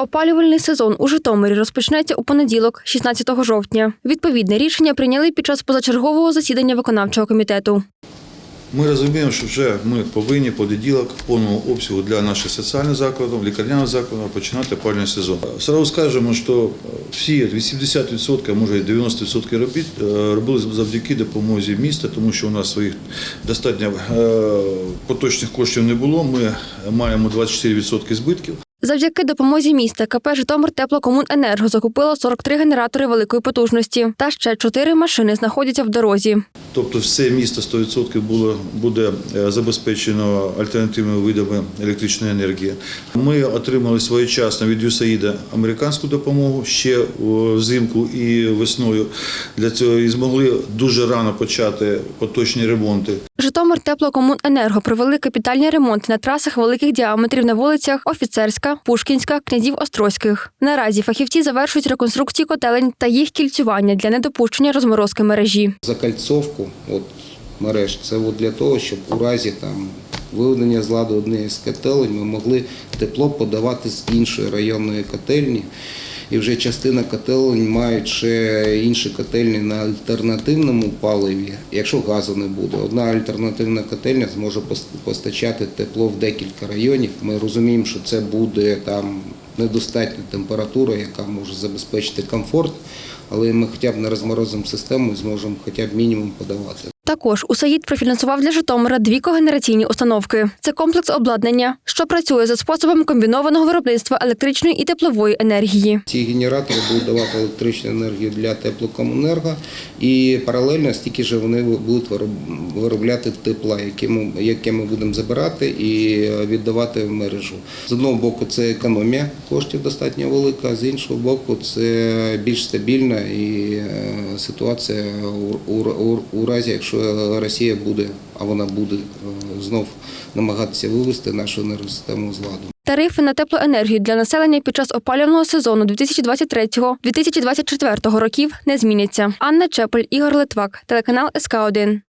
Опалювальний сезон у Житомирі розпочнеться у понеділок, 16 жовтня. Відповідне рішення прийняли під час позачергового засідання виконавчого комітету. Ми розуміємо, що вже ми повинні понеділок повного обсягу для наших соціальних закладів, лікарняних закладів починати опалювальний сезон. Сразу скажемо, що всі 80%, може і 90% робіт е, робили завдяки допомозі міста, тому що у нас своїх достатньо е, поточних коштів не було. Ми маємо 24% збитків. Завдяки допомозі міста КП Житомир Теплокомуненерго закупило 43 генератори великої потужності та ще 4 машини знаходяться в дорозі. Тобто все місто 100% було, буде е, забезпечено альтернативними видами електричної енергії. Ми отримали своєчасно від USAID американську допомогу ще взимку і весною. Для цього і змогли дуже рано почати поточні ремонти. Житомир Теплокомуненерго провели капітальні ремонти на трасах великих діаметрів на вулицях Офіцерська, Пушкінська, князів Острозьких. Наразі фахівці завершують реконструкцію котелень та їх кільцювання для недопущення розморозки мережі. закальцовку от, мереж. Це от для того, щоб у разі там, виведення з ладу однієї з котелень ми могли тепло подавати з іншої районної котельні. І вже частина котелень мають ще інші котельні на альтернативному паливі, якщо газу не буде. Одна альтернативна котельня зможе постачати тепло в декілька районів. Ми розуміємо, що це буде там недостатня температура, яка може забезпечити комфорт, але ми хоча б не розморозимо систему і зможемо хоча б мінімум подавати. Також УСАїд профінансував для Житомира дві когенераційні установки. Це комплекс обладнання, що працює за способом комбінованого виробництва електричної і теплової енергії. Ці генератори будуть давати електричну енергію для теплокомунерго і паралельно стільки ж вони будуть виробляти тепла, яке ми, яке ми будемо забирати і віддавати в мережу. З одного боку, це економія коштів достатньо велика, з іншого боку, це більш стабільна і е, ситуація у, разі, якщо Росія буде, а вона буде е, знов намагатися вивести нашу енергосистему з ладу. Тарифи на теплоенергію для населення під час опалювального сезону 2023-2024 років не зміняться. Анна Чепель, Ігор Литвак, телеканал СК 1